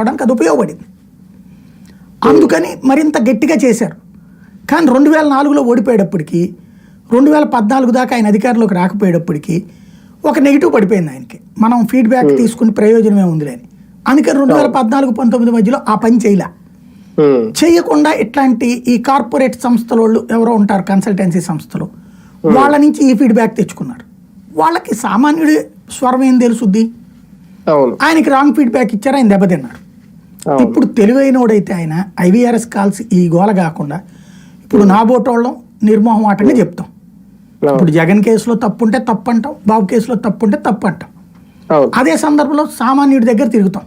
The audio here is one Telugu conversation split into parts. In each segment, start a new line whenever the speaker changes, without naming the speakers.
అవడానికి అది ఉపయోగపడింది. అందుకని మరింత గట్టిగా చేశారు. కానీ రెండు వేల నాలుగులో ఓడిపోయేటప్పటికి రెండు వేల పద్నాలుగు దాకా ఆయన అధికారంలోకి రాకపోయేటప్పటికి ఒక నెగిటివ్ పడిపోయింది ఆయనకి. మనం ఫీడ్బ్యాక్ తీసుకుని ప్రయోజనమే ఉందిలే అని అందుకని రెండు వేల పద్నాలుగు పంతొమ్మిది మధ్యలో ఆ పని చేయలే.
ఉమ్,
చేయకుండా ఇట్లాంటి ఈ కార్పొరేట్ సంస్థల వాళ్ళు ఎవరో ఉంటారు కన్సల్టెన్సీ సంస్థలు వాళ్ళ నుంచి ఈ ఫీడ్బ్యాక్ తెచ్చుకున్నారు. వాళ్ళకి సామాన్యుడి స్వరం ఏం తెలుసుద్ది? ఆయనకి రాంగ్ ఫీడ్బ్యాక్ ఇచ్చారు ఆయన దెబ్బతిన్నారు. ఇప్పుడు తెలివైనోడైతే ఆయన ఐవీఆర్ఎస్ కాల్స్ ఈ గోల కాకుండా ఇప్పుడు నా బోటోళ్ళం నిర్మోహమాటంగా చెప్తాం. ఇప్పుడు జగన్ కేసులో తప్పు ఉంటే తప్పు అంటాం బాబు కేసులో తప్పు ఉంటే తప్పు అంటాం అదే సందర్భంలో సామాన్యుడి దగ్గర తిరుగుతాం.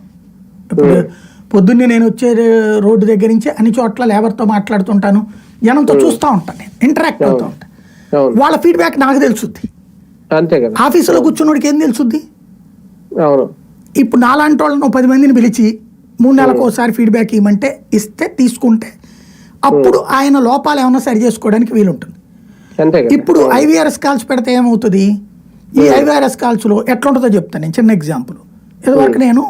ఇప్పుడు పొద్దున్నే నేను వచ్చే రోడ్డు దగ్గర నుంచి అన్ని చోట్ల లేబర్తో మాట్లాడుతుంటాను జనంతో చూస్తూ ఉంటాను నేను ఇంటరాక్ట్ అవుతూ ఉంటాను. వాళ్ళ ఫీడ్బ్యాక్ నాకు తెలుసుద్ది. ఆఫీసులో కూర్చున్నోడికి ఏం తెలుసుద్ది? ఇప్పుడు నాలాంటి వాళ్ళను పది మందిని పిలిచి మూడు నెలలకు ఒకసారి ఫీడ్బ్యాక్ ఇవ్వమంటే ఇస్తే తీసుకుంటే అప్పుడు ఆయన లోపాలు ఏమైనా సరి చేసుకోవడానికి వీలుంటుంది. ఇప్పుడు ఐవీఆర్ఎస్ కాల్స్ పెడితే ఏమవుతుంది? ఈ ఐవీఆర్ఎస్ కాల్స్లో ఎట్లుంటుందో చెప్తాను నేను చిన్న ఎగ్జాంపుల్ ఇదివరకు నేను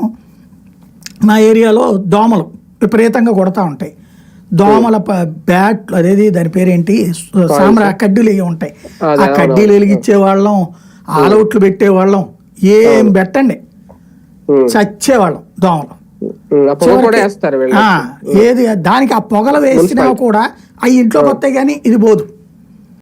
నా ఏరియాలో దోమలు విపరీతంగా కొడతా ఉంటాయి. దోమల బ్యాట్ అదేది దాని పేరేంటి? సామ్రా కడ్డీలు ఇవి ఉంటాయి. ఆ కడ్డీలు వెలిగించే వాళ్ళం ఆలౌట్లు పెట్టేవాళ్ళం ఏం పెట్టండి. చచ్చేవాళ్ళం దోమలు. ఏది దానికి ఆ పొగలు వేసినా కూడా ఆ. ఇంట్లోకి వస్తాయి కానీ ఇది పోదు.